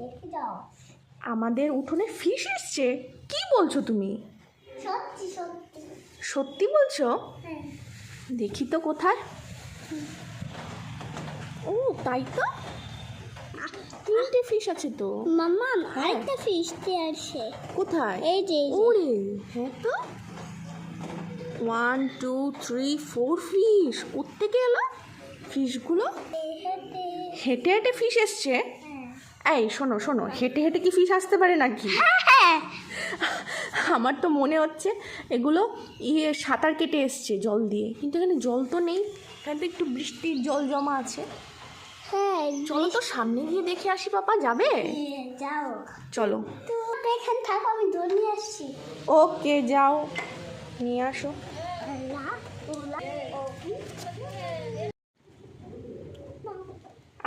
দেখে যাও আমাদের উঠোনে ফিশ এসছে। কি বলছো তুমি? সত্যি সত্যি। সত্যি বলছো? হ্যাঁ। দেখি তো কোথায়। ও তাই তো? তিনটে ফিশ আছে তো। মামা আরেকটা ফিশ আছে। কোথায়? এই যে ওরে হ্যাঁ তো। One two three four fish কোত্থেকে এলো ফিশগুলো হেঁটে হেঁটে। ফিশ এসছে। হ্যাঁ এই শোনো শোনো হেঁটে হেঁটে কি ফিশ আসতে পারে নাকি? হ্যাঁ আমার তো মনে হচ্ছে এগুলো ইয়ে সাঁতার কেটে এসছে জল দিয়ে। কিন্তু এখানে জল তো নেই এখানে তো একটু বৃষ্টির জল জমা আছে। হ্যাঁ চলো তো সামনে গিয়ে দেখে আসি পাপা যাবে? হ্যাঁ, যাও। চলো। এখানে থাকো আমি নিয়ে আসছি। ওকে যাও। নিয়ে আসো।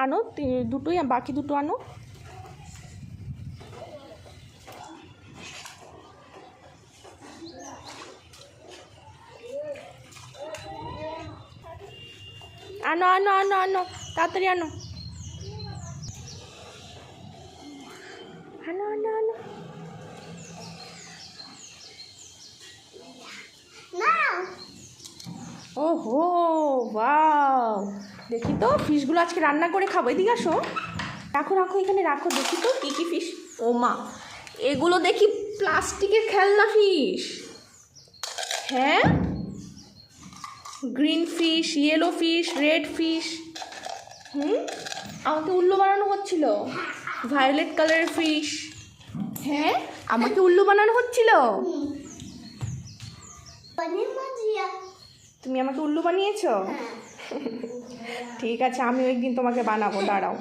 আনো দুটোই বাকি দুটো আনো। আনো আনো আনো আনো তাড়াতাড়ি আনো। আনো আনো আনো। ওহো ওয়াও। দেখি তো ফিশগুলো আজকে রান্না করে খাব। এদিকে আসো। রাখো রাখো এখানে রাখো। দেখি তো কী কী ফিশ? ও মা এগুলো দেখি প্লাস্টিকের খেলনা ফিশ। হ্যাঁ? Green fish yellow fish red fish হুম? আমাকে উল্লু বানানো হচ্ছিল। ভায়োলেট কালারের ফিশ হ্যাঁ? আমাকে উল্লু বানানো হচ্ছিল? তুমি আমাকে উল্লু বানিয়েছো? হ্যাঁ। ঠিক আছে আমি ওই দিন তোমাকে বানাবো দাঁড়াও।